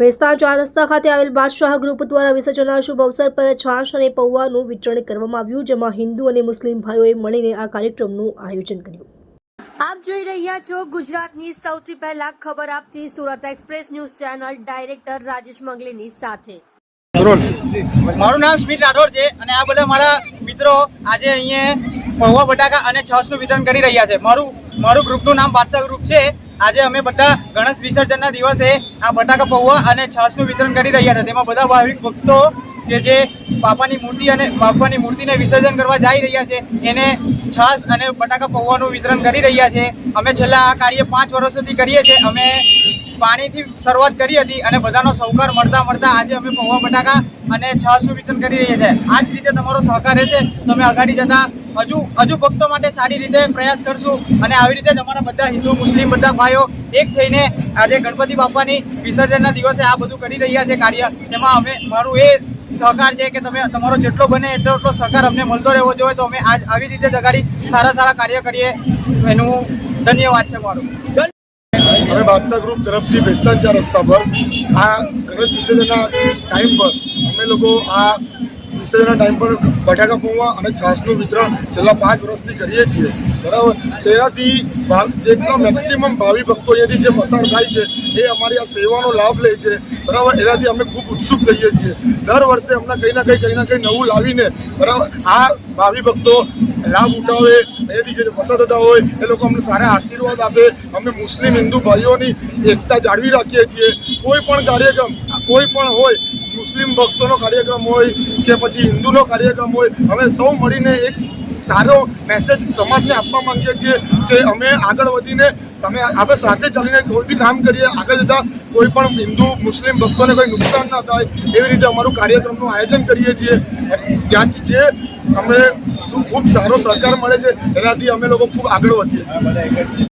ભેસ્તાન ચાર રસ્તા ખાતે આવેલ બાદશાહ ગ્રુપ દ્વારા વિસર્જનના શુભ અવસર પર છાશ અને પૌવાનું વિતરણ કરવામાં આવ્યું જેમાં હિન્દુ અને મુસ્લિમ ભાઈઓએ મળીને આ કાર્યક્રમનું આયોજન કર્યું. આપ જોઈ રહ્યા છો ગુજરાતની સૌથી પહેલા ખબર આપતી Surat express news channel director Rajesh મંગલીની સાથે. મારું નામ સ્મિત રાઠોડ છે અને આ બધા મારા મિત્રો આજે અહીંયા પૌવા બટાકા અને છાશનું વિતરણ કરી રહ્યા છે. મારું મારું ગ્રુપનું નામ બાદશાહ ગ્રુપ છે. આજે અમે બધા ગણેશ વિસર્જનના દિવસે આ બટાકા પૌવા અને છાશનું વિતરણ કરી રહ્યા છે તેમાં બધા ભાવિક ભક્તો કે જે બાપાની મૂર્તિ અને બાપાની મૂર્તિને વિસર્જન કરવા જઈ રહ્યા છે, એને છાશ અને બટાકા પૌવાનું વિતરણ કરી રહ્યા છે. અમે છેલ્લા આ કાર્ય પાંચ વર્ષોથી કરીએ છીએ. અમે પાણીથી શરૂઆત કરી હતી અને બધાનો સહકાર મળતા મળતા આજે અમે પૌવા, બટાકા અને છાશનું વિતરણ કરી રહ્યા છીએ આ જ રીતે તમારો સહકાર રહેશે. તો અમે આગળ જતા હજુ હજુ ભક્તો માટે સારી રીતે પ્રયાસ કરશું અને આવી રીતે જ અમારા બધા હિન્દુ, મુસ્લિમ બધા ભાઈઓ એક થઈને આજે ગણપતિ બાપાની વિસર્જનના દિવસે આ બધું કરી રહ્યા છે કાર્ય. તેમાં અમે, મારું એ સહકાર છે કે તમે, તમારો જેટલો બને એટલો એટલો સહકાર અમને મળતો રહેવો જોઈએ. તો અમે આજ આવી રીતે જગાડી સારા સારા કાર્ય કરીએ. એનું ધન્યવાદ છે મારું. અમે બાદશાહ ગ્રુપ તરફથી બેસ્તાન ચાર રસ્તા પર, આ ગણેશ વિસર્જનના ટાઈમ પર અમે લોકો આ વિસર્જનના ટાઈમ પર બટાકા પૌવા અને છાશનું વિતરણ છેલ્લા પાંચ વર્ષથી કરીએ છીએ. બરાબર? તેનાથી જેટલા મેક્સિમમ ભાવિ ભક્તો અહીંયાથી જે પસાર થાય છે, એ અમારી આ સેવાનો લાભ લે છે. બરાબર? એનાથી અમે ખૂબ ઉત્સુક થઈએ છીએ. દર વર્ષે અમને કંઈ ના કંઈ કંઈ ના કંઈ નવું લાવીને, બરાબર? આ ભાવિ ભક્તો લાભ ઉઠાવે એથી જે પસાર થતા હોય, એ લોકો અમને સારા આશીર્વાદ આપે. અમે મુસ્લિમ, હિન્દુ ભાઈઓની એકતા જાળવી રાખીએ છીએ. કોઈ પણ કાર્યક્રમ કોઈ પણ હોય, મુસ્લિમ ભક્તોનો કાર્યક્રમ હોય કે પછી હિન્દુનો કાર્યક્રમ હોય અમે સૌ મળીને એક સારો મેસેજ સમાજને આપવા માંગીએ છીએ કે અમે આગળ વધીને તમે આપણે સાથે ચાલીને કોઈ બી કામ કરીએ, આગળ જતાં કોઈ પણ હિન્દુ, મુસ્લિમ ભક્તોને કોઈ નુકસાન ના થાય, એવી રીતે અમારું કાર્યક્રમનું આયોજન કરીએ છીએ. ત્યાંથી જે અમને ખૂબ સારો સહકાર મળે છે, એનાથી અમે લોકો ખૂબ આગળ વધીએ છીએ.